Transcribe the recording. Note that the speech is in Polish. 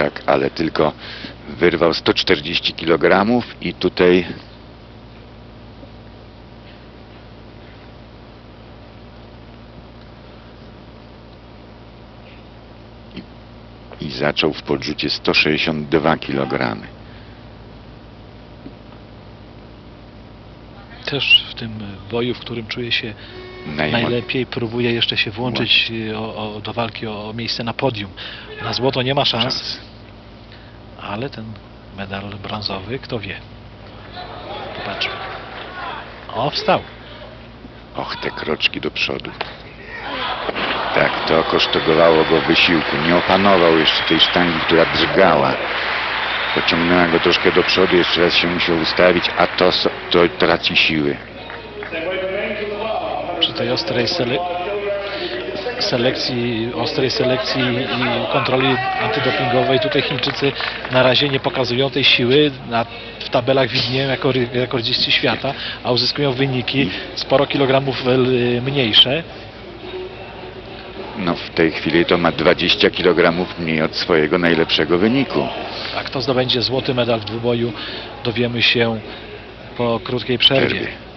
Tak, ale tylko wyrwał 140 kg i tutaj i, i zaczął w podrzucie 162 kg. Też w tym boju, w którym czuje się najlepiej, próbuje jeszcze się włączyć y, o, o, do walki o, o miejsce na podium. Na złoto nie ma Szans. Ale ten medal brązowy, kto wie. Popatrzmy. O, wstał. Och, te kroczki do przodu. Tak, to kosztowało go wysiłku. Nie opanował jeszcze tej sztangi, która drgała. Pociągnęła go troszkę do przodu, jeszcze raz się musiał ustawić, a to, to traci siły. Przy tej ostrej sele selekcji, ostrej selekcji i kontroli antydopingowej tutaj Chińczycy na razie nie pokazują tej siły. Na, w tabelach widnieją jako rekordziści świata, a uzyskują wyniki sporo kilogramów y, mniejsze. No w tej chwili to ma 20 kg mniej od swojego najlepszego wyniku. A kto zdobędzie złoty medal w dwuboju, dowiemy się po krótkiej przerwie. Przerwie.